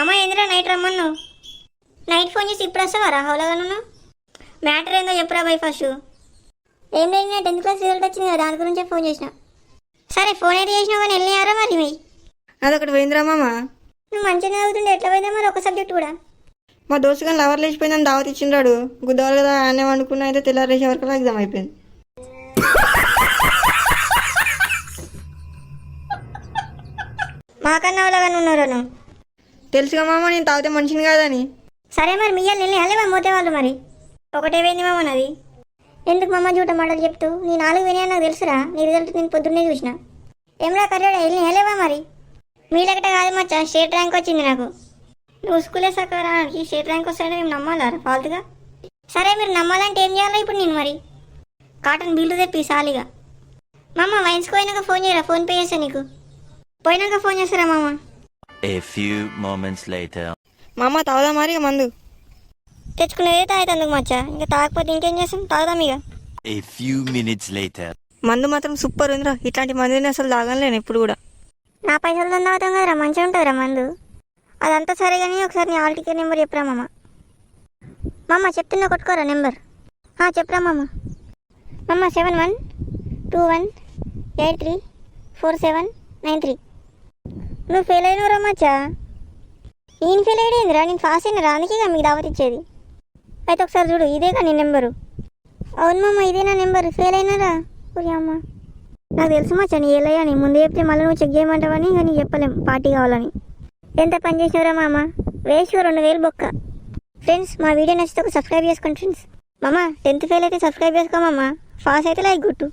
మామ ఏందిరా నైట్ రమ్మను నైట్ ఫోన్ చేసి ఇప్పుడు వస్తావా? రా హౌలగా నువ్వు మ్యాటర్ ఏందో చెప్పురా బై ఫస్ట్. ఏం లేదు టెన్త్ క్లాస్ రిజల్ట్ వచ్చింది కదా దాని గురించే ఫోన్ చేసిన. సరే ఫోన్ అయితే చేసినావు కానీ వెళ్ళినారా మరి మీ అదొకటి పోయిందిరా మామ. నువ్వు మంచిగా చదువుతుండే ఎట్లా పోయిందా మరి ఒక సబ్జెక్ట్ కూడా. మా దోస్తు కానీ లవర్ లేచిపోయిందని దావత్ ఇచ్చిండాడు గుద్దవాలి కదా ఆయన వండుకున్న అయితే తెల్లారేసే వరకు ఎగ్జామ్ అయిపోయింది. మాకన్నా వాళ్ళగా ఉన్నారా నువ్వు? తెలుసుగా మామ నేను తాగితే మనిషిని కాదని. సరే మరి మీ వెళ్ళి వెళ్ళే మోతే వాళ్ళు మరి? ఒకటే పోయింది మామ నాది. ఎందుకు మామ జూట మాటలు చెప్తూ? నీ నాలుగు వినే నాకు తెలుసురా. నీ రిజల్ట్ నేను పొద్దున్నే చూసిన. ఏమరా కర్రాడా వెళ్ళి వెళ్ళేవా మరి? మీ లెక్కట కాదు మచ్చా స్టేట్ ర్యాంక్ వచ్చింది నాకు. నువ్వు స్కూలే సక్కరానికి స్టేట్ ర్యాంక్ వస్తాడని మేము నమ్మాలా ఫాల్తుగా? సరే మీరు నమ్మాలంటే ఏం చేయాలా ఇప్పుడు నేను మరి? కాటన్ బిల్లు తెప్పి సాలిగా. మామ వైన్స్కి పోయినాక ఫోన్ చేయరా? ఫోన్ పే చేస్తా నీకు. పోయినాక ఫోన్ చేస్తారా మామ? A few moments later. మామ తాగుదా మరి ఇక మందు. తెచ్చుకునేదే తాగుతందుకు మచ్చా. ఇంకా తాగకపోతే ఇంకేం చేస్తాం? తాగుదాం ఇక. A few minutes later. మందు మాత్రం సూపర్ ఉందిరా. ఇట్లాంటి మందుని అసలు తాగలేను ఎప్పుడు కూడా. నా పైసలు తాగుతాం కదరా. మంచిగా ఉంటుందిరా మందు. అదంతా సరే కానీ ఒకసారి నీ ఆల్ టికెట్ నెంబర్ చెప్పురా మామ. మామ చెప్తున్నా కొట్టుకోరా నెంబర్. చెప్పురా మామ. మామ seven one two one eight three four seven nine three. నువ్వు ఫెయిల్ అయినవరా మచ్చా? నేను ఫెయిల్ అయ్యేందిరా నేను పాస్ అయినరా అందుకే మీకు దావత్ ఇచ్చేది. అయితే ఒకసారి చూడు ఇదేగా నీ నెంబరు అవును మామ ఇదే నా నెంబర్ ఫెయిల్ అయినారా? ఊరి అమ్మ. నాకు తెలుసు మచ్చా నీ ఏలయ్యని ముందు చెప్తే మళ్ళీ నువ్వు చెక్ చేయమంటావని ఇంకా నీకు చెప్పలేం. పార్టీ కావాలని. ఎంత పని చేసినవరా మామ? వేస్ట్ రెండు వేలు బొక్క. ఫ్రెండ్స్ మా వీడియో నచ్చితే ఒక సబ్స్క్రైబ్ చేసుకోండి ఫ్రెండ్స్ మామ టెన్త్ ఫెయిల్ అయితే సబ్స్క్రైబ్ చేసుకోమమ్మా ఫాస్ట్ అయితే లైక్ గుట్టు